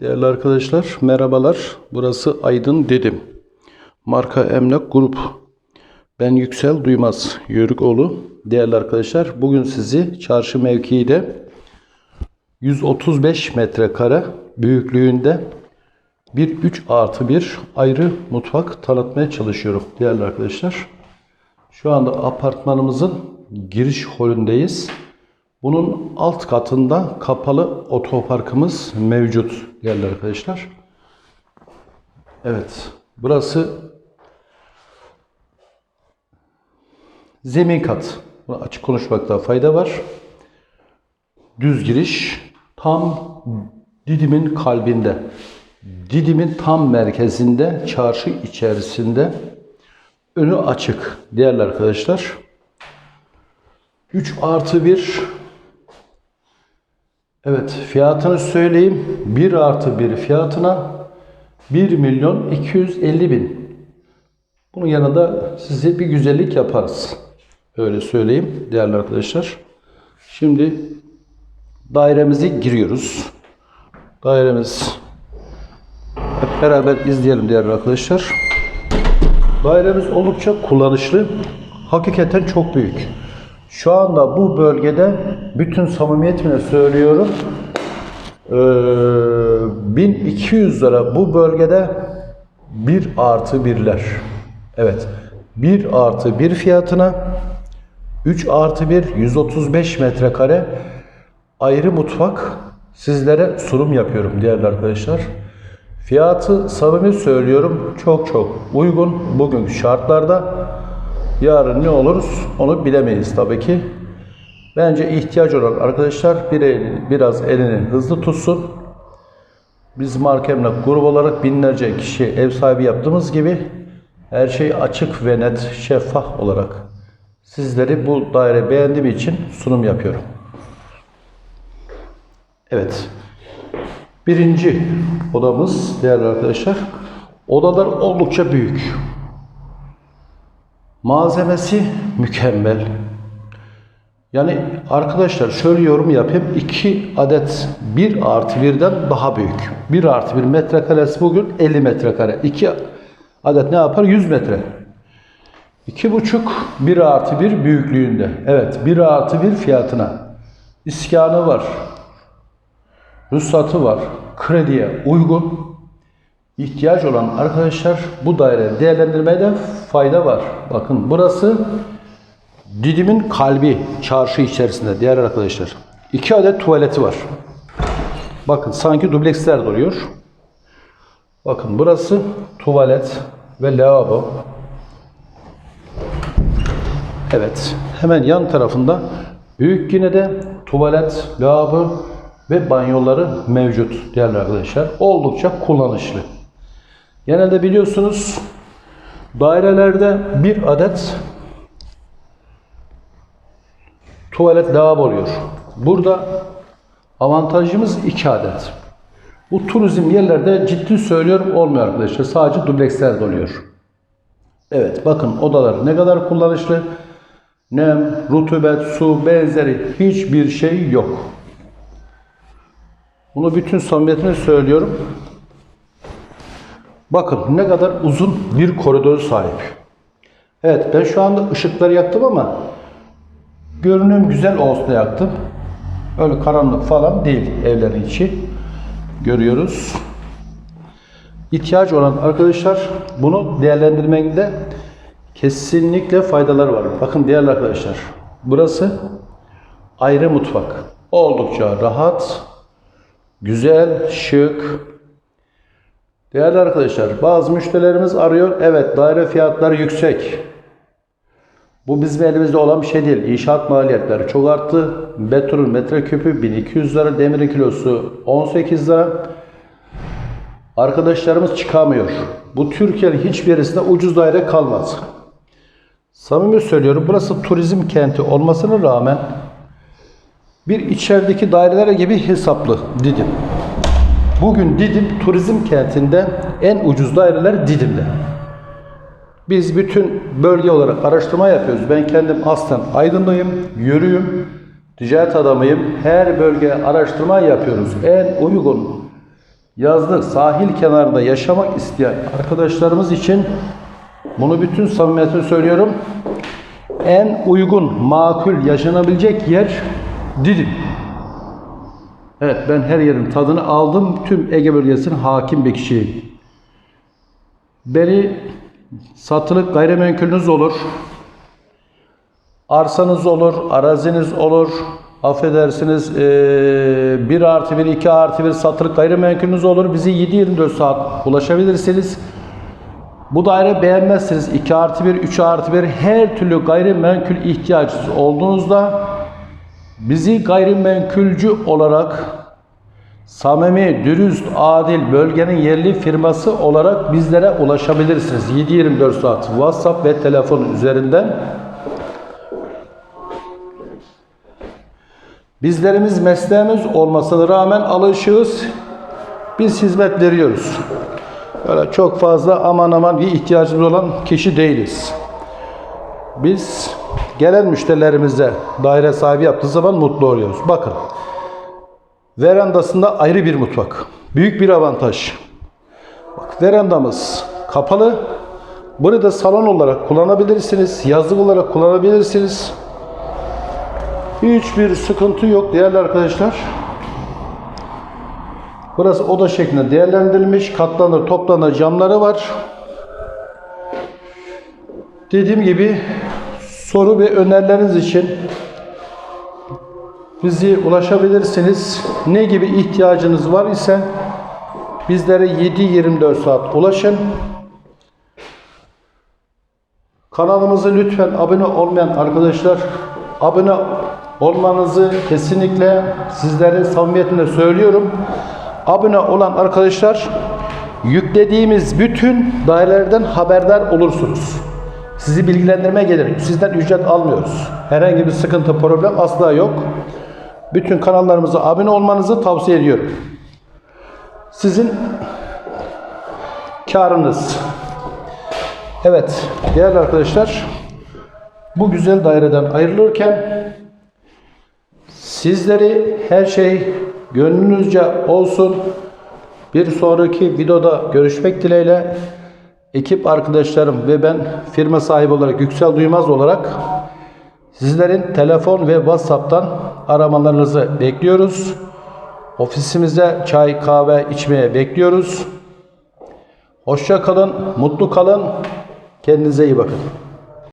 Değerli arkadaşlar, merhabalar. Burası Aydın Dedim. Marka Emlak Grup. Ben Yüksel Duymaz, Yörükoğlu. Değerli arkadaşlar, bugün sizi çarşı mevkiide 135 metrekare büyüklüğünde bir 3 artı bir ayrı mutfak tanıtmaya çalışıyorum değerli arkadaşlar. Şu anda apartmanımızın giriş holündeyiz. Bunun alt katında kapalı otoparkımız mevcut değerli arkadaşlar. Evet, burası zemin kat. Bunu açık konuşmakta fayda var. Düz giriş tam Didim'in kalbinde. Didim'in tam merkezinde, çarşı içerisinde önü açık değerli arkadaşlar. 3 artı 1 Evet fiyatını söyleyeyim. 1 artı 1 fiyatına 1 milyon 250 bin. Bunun yanında size bir güzellik yaparız. Öyle söyleyeyim değerli arkadaşlar. Şimdi dairemize giriyoruz. Dairemiz hep beraber izleyelim değerli arkadaşlar. Dairemiz oldukça kullanışlı. Hakikaten çok büyük. Şu anda bu bölgede bütün samimiyetimle söylüyorum. eee, 1200 lira bu bölgede 1 artı 1'ler. Evet. 1 artı 1 fiyatına 3 artı 1 135 metrekare ayrı mutfak sizlere sunum yapıyorum değerli arkadaşlar. Fiyatı samimi söylüyorum çok çok uygun bugünkü şartlarda. Yarın ne oluruz onu bilemeyiz tabii ki. Bence ihtiyaç olan arkadaşlar bir el- biraz elini hızlı tutsun. Biz marka emlak grubu olarak binlerce kişi ev sahibi yaptığımız gibi her şey açık ve net, şeffaf olarak sizleri bu daire beğendiğim için sunum yapıyorum. Evet. Birinci odamız değerli arkadaşlar. Odalar oldukça büyük. Malzemesi mükemmel. Yani arkadaşlar şöyle yorum yapayım. 2 adet 1 artı 1'den daha büyük. 1 artı 1 metrekaresi bugün 50 metrekare. 2 adet ne yapar? 100 metre. 2,5 1 artı 1 büyüklüğünde. Evet 1 artı 1 fiyatına. İskanı var. Ruhsatı var. Krediye uygun. İhtiyaç olan arkadaşlar bu daire değerlendirmede fayda var. Bakın burası Didim'in kalbi çarşı içerisinde değerli arkadaşlar. İki adet tuvaleti var. Bakın sanki dubleksler duruyor. Bakın burası tuvalet ve lavabo. Evet. Hemen yan tarafında büyük yine de tuvalet, lavabo ve banyoları mevcut değerli arkadaşlar. Oldukça kullanışlı. Genelde biliyorsunuz dairelerde bir adet tuvalet lavabo oluyor. Burada avantajımız iki adet. Bu turizm yerlerde ciddi söylüyorum olmuyor arkadaşlar. Sadece dubleksler doluyor. Evet bakın odalar ne kadar kullanışlı. Nem, rutubet, su benzeri hiçbir şey yok. Bunu bütün samimiyetine söylüyorum. Bakın ne kadar uzun bir koridor sahip. Evet ben şu anda ışıkları yaktım ama görünüm güzel olsun diye yaktım. Öyle karanlık falan değil evlerin içi. Görüyoruz. İhtiyaç olan arkadaşlar bunu değerlendirmede kesinlikle faydalar var. Bakın değerli arkadaşlar. Burası ayrı mutfak. Oldukça rahat, güzel, şık, Değerli arkadaşlar, bazı müşterilerimiz arıyor. Evet, daire fiyatları yüksek. Bu bizim elimizde olan bir şey değil. İnşaat maliyetleri çok arttı. Betonun metreküpü 1200 lira, demirin kilosu 18 lira. Arkadaşlarımız çıkamıyor. Bu Türkiye'nin hiçbir yerisinde ucuz daire kalmaz. Samimi söylüyorum, burası turizm kenti olmasına rağmen bir içerideki daireler gibi hesaplı Didim. Bugün Didim turizm kentinde en ucuz daireler Didim'de. Biz bütün bölge olarak araştırma yapıyoruz. Ben kendim aslen Aydınlıyım, yürüyüm, ticaret adamıyım. Her bölge araştırma yapıyoruz. En uygun yazlık sahil kenarında yaşamak isteyen arkadaşlarımız için bunu bütün samimiyetle söylüyorum. En uygun, makul yaşanabilecek yer Didim. Evet ben her yerin tadını aldım. Tüm Ege bölgesinin hakim bir kişiyim. Beni satılık gayrimenkulünüz olur. Arsanız olur, araziniz olur. Affedersiniz eee 1 artı 1, 2 artı 1 satılık gayrimenkulünüz olur. Bizi 7-24 saat ulaşabilirsiniz. Bu daire beğenmezseniz 2 artı 1, 3 artı 1 her türlü gayrimenkul ihtiyacınız olduğunuzda bizi gayrimenkulcü olarak samimi, dürüst, adil bölgenin yerli firması olarak bizlere ulaşabilirsiniz. 7-24 saat WhatsApp ve telefon üzerinden. Bizlerimiz mesleğimiz olmasına rağmen alışığız. Biz hizmet veriyoruz. Öyle çok fazla aman aman bir ihtiyacımız olan kişi değiliz. Biz gelen müşterilerimize daire sahibi yaptığı zaman mutlu oluyoruz. Bakın. Verandasında ayrı bir mutfak. Büyük bir avantaj. Bak, verandamız kapalı. Bunu da salon olarak kullanabilirsiniz. Yazlık olarak kullanabilirsiniz. Hiçbir sıkıntı yok değerli arkadaşlar. Burası oda şeklinde değerlendirilmiş. Katlanır, toplanır camları var. Dediğim gibi soru ve önerileriniz için bizi ulaşabilirsiniz. Ne gibi ihtiyacınız var ise bizlere 7-24 saat ulaşın. Kanalımızı lütfen abone olmayan arkadaşlar abone olmanızı kesinlikle sizlerin samimiyetle söylüyorum. Abone olan arkadaşlar yüklediğimiz bütün dairelerden haberdar olursunuz. Sizi bilgilendirme gelir. Sizden ücret almıyoruz. Herhangi bir sıkıntı, problem asla yok. Bütün kanallarımıza abone olmanızı tavsiye ediyorum. Sizin karınız. Evet, değerli arkadaşlar, bu güzel daireden ayrılırken sizleri her şey gönlünüzce olsun. Bir sonraki videoda görüşmek dileğiyle ekip arkadaşlarım ve ben firma sahibi olarak Yüksel Duymaz olarak sizlerin telefon ve WhatsApp'tan aramalarınızı bekliyoruz. Ofisimize çay kahve içmeye bekliyoruz. Hoşça kalın, mutlu kalın. Kendinize iyi bakın.